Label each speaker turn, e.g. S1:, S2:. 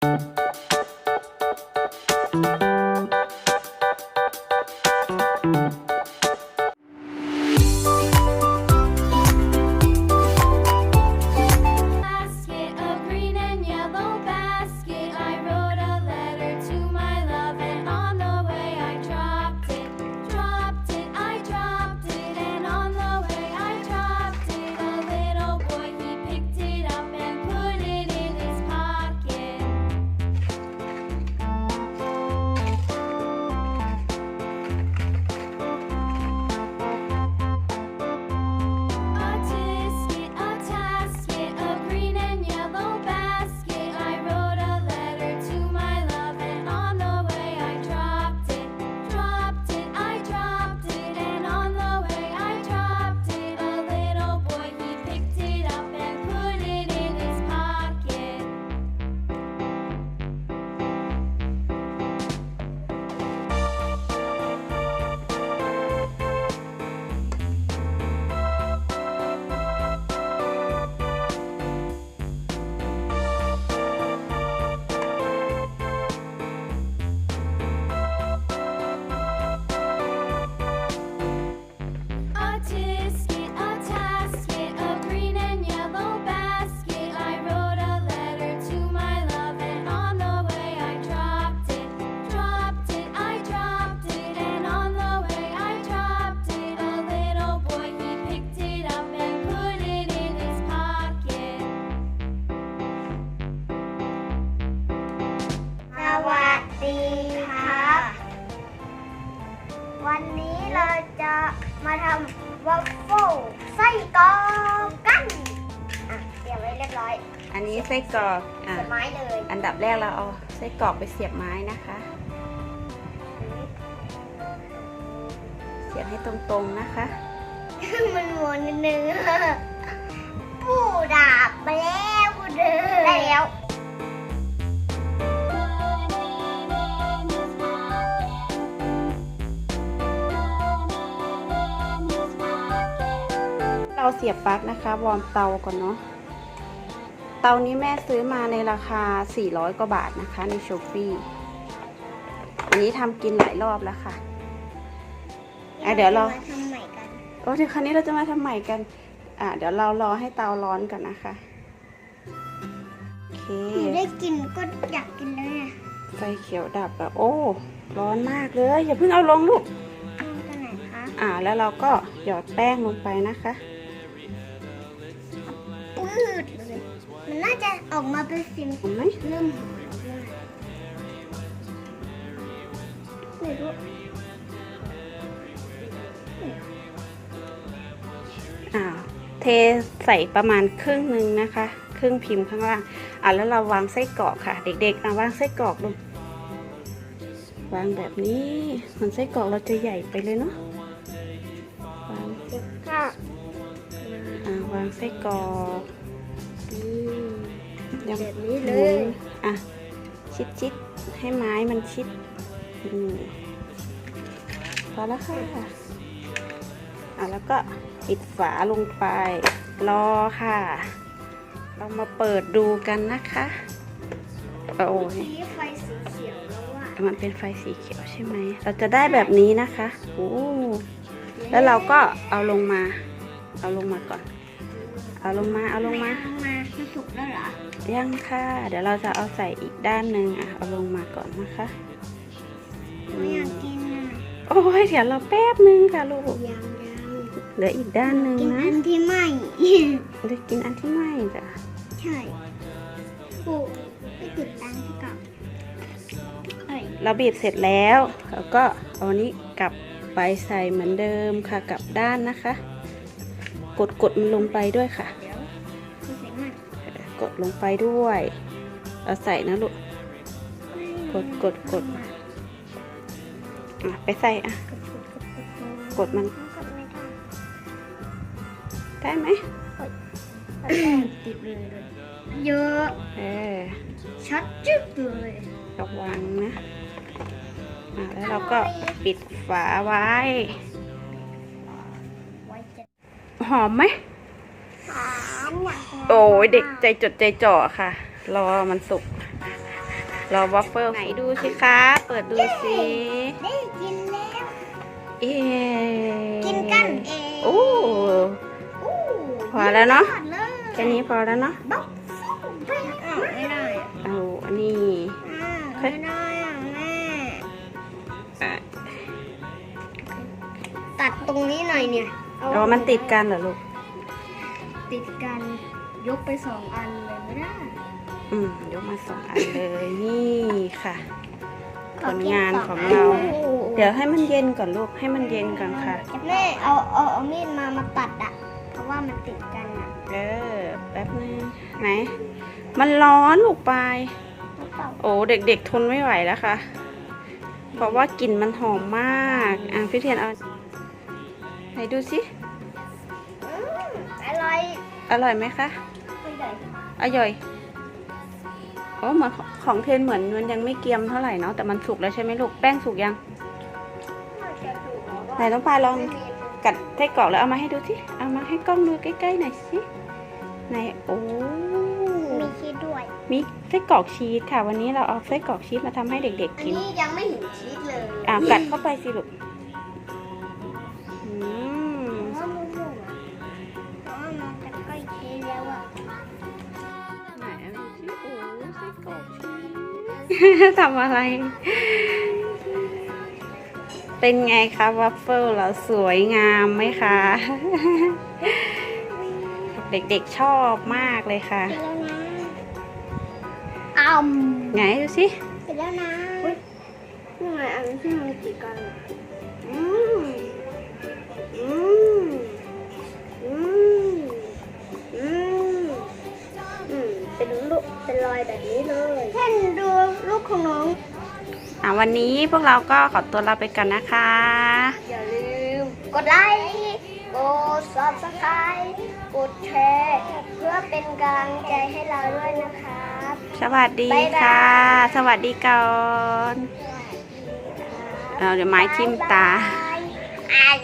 S1: Thank you มาทำวัฟเฟิลไส้กรอกกันอะเตรียมไว้เรียบร้อย
S2: อันนี้ไส้กรอกอะ
S1: เสียบไม้เลย
S2: อันดับแรกเราเอาไส้กรอกไปเสียบไม้นะคะ เสียบให้ตรงๆนะคะ
S1: มันหมุนนิดนึงปูดาบมาแล้วปูเดินได้แล้ว
S2: เราเสียบปลั๊กนะคะ วอร์มเตาก่อนเนาะ เตานี้แม่ซื้อมาในราคา 400 กว่าบาทนะคะ ในช้อปปี้อันนี้ทำกินหลายรอบแล้วค่ะอะเดี๋ยวเรา
S1: มาทำใหม่กัน
S2: โอ้เดี๋ยวคราวนี้เราจะมาทำใหม่กัน อะเดี๋ยวเรารอให้เตาร้อนก่อนนะคะโอเค
S1: หนูได้กินก็อยากกินแล้วเนี่ย
S2: ไฟเขียวดับแล้วโอ้ ร้อนมากเลย อย่าเพิ่งเอาลงลูก
S1: เอาตัวไหนคะ
S2: อ่าแล้วเราก็หยอดแป้งลงไปนะคะ
S1: ปืดเลย มันน่าจะออกมาเป็นสี
S2: เห็นไหม
S1: เริ่มหอมแล้วด้วยไม่รู้
S2: อ่าเทใส่ประมาณครึ่งหนึ่งนะคะ ครึ่งพิมพ์ข้างล่าง อ่าแล้วเราวางไส้กรอกค่ะ เด็กๆอะวางไส้กรอกลงวางแบบนี้มันไส้กรอกเราจะใหญ่ไปเลยเนาะวาง
S1: ค่ะ
S2: อ่าวางไส้กรอก ยัง
S1: แบบนี้เล
S2: หมุ
S1: ย
S2: นอะ ชิดชิดๆให้ไม้มันชิดอืมพอแล้วค่ะอะแล้วก็ปิดฝาลงไป รอค่ะ เรามาเปิดดูกันนะคะโอ้ย
S1: สีไฟสีเขียวแล้วอะ
S2: มันเป็นไฟสีเขียวใช่ไหม เราจะได้แบบนี้นะคะโอ้แล้วเราก็เอาลงมา เอาลงมาก่อน เอาลงมา เอาลงมา
S1: ลงมามันสุกแล้วเหรอ
S2: ยังค่ะ เดี๋ยวเราจะเอาใส่อีกด้านหนึ่งอะ เอาลงมาก่อนนะคะ
S1: ไม่อยากกินอะ
S2: โอ้ยเดี๋ยวเราแป๊บนึงค่ะลูก
S1: ยังยัง
S2: เหลืออีกด้านหนึ่ง
S1: กิน
S2: นะ
S1: อันที่ไหม่
S2: เดี๋ยวกินอันที่ไม่จ้ะ
S1: ใช่ปูไปติดตั้งที่กับเอ้ย
S2: เราบีบเสร็จแล้วแล้วก็เอาอันนี้กลับไปใส่เหมือนเดิมค่ะกลับด้านนะคะ กดกดมันลงไปด้วยค่ะ กดลงไปด้วย เอาใส่นะลูก กดกดกดอะไปใส่อะ
S1: กดกดกดกด
S2: กดมัน
S1: กดไม่ได้
S2: ได้ไหม
S1: แล้วก็ติดเลยเลยเยอะ
S2: เออ
S1: ชัดจึ๊บเลย
S2: ระวังนะอะแล้วเราก็ปิดฝาไว้
S1: ไว้จะ
S2: หอมไหม
S1: ถามอยาก
S2: โอ้ยเด็กใจจดใจจ่อค่ะ รอมันสุก รอวัฟเฟิลไหนดูสิคะ เปิดดูสิ
S3: ได้กินแล้ว
S2: เอ๊
S3: กินกันเอง
S2: โอ้
S3: อู้
S2: พอแล้วเนาะ
S3: ยอดเลย
S2: แค่นี้พอแล้วเนาะ
S3: บ๊อบฟูไปอ้าวไม่ได้อะ
S2: เอาอันนี้
S3: อ้าวไม่ได้อะแม่
S2: อะ
S3: ตัดตรงนี้หน่อยเนี่ย
S2: อ๋อมันติดกันเหรอลูก
S3: ติดกัน ยกไปสองอันเลยไม่ได้
S2: อืมยกมาสองอันเลยนี่ค่ะ ผลงานของเรา เดี๋ยวให้มันเย็นก่อนลูกให้มันเย็นก่อนค่ะ
S3: แม่เอาเอาเอามีดมามาตัดอะ เพราะว่ามันติดกันอะ
S2: เออแป๊บนึงไหนมันร้อนลูกไป
S3: หรือเปล่า
S2: โอ้เด็กๆทนไม่ไหวแล้วค่ะ เพราะว่ากลิ่นมันหอมมากอะพี่เทียนเอาไหนดูสิ
S3: อืมอร่อย
S2: อร่อยไหมคะ
S3: ไม่ได้
S2: อร่อยโอ้เหมือนของเทนเหมือนมันยังไม่เกรียมเท่าไหร่เนาะแต่มันสุกแล้วใช่ไหมลูกแป้งสุกยังไหนน้องปลาลองกัดไส้กรอกแล้วเอามาให้ดูสิเอามาให้กล้องดูใกล้ๆหน่อยสิไหนโอ้
S3: มีชีสด้วย
S2: มีไส้กรอกชีสค่ะวันนี้เราเอาไส้กรอกชีสมาทำให้เด็กๆ
S3: อัน
S2: กิน
S3: นี้ยังไม่เห็นชีสเลย
S2: อะกัดเข้าไปสิลูกอืม ทำอะไร เป็นไงคะวัฟเฟิลเราสวยงามไหมคะ เด็กๆชอบมากเลยค่ะ
S3: เสร็จแล้วนะอ้ม
S2: ไงดูสิ
S3: เสร็จแล้วนะนี่ไงอันที่มันติดกันอะอืมอืม เป็นลูกเป็นรอยแบบนี้เลยเช่นดูลูกของน้อง
S2: อะวันนี้พวกเราก็ขอตัวลาไปกันนะคะ
S3: อย่าลืมกดไลค์กด subscribe กดแชร์เพื่อเป็นกำลังใจให้เราด้วยนะครับ
S2: สวัสดี
S3: บ๊ายบาย
S2: ค่ะ สวัสดีก่อนเอาเดี๋ยวไม้ทิ่มตา
S3: บ๊ยบาย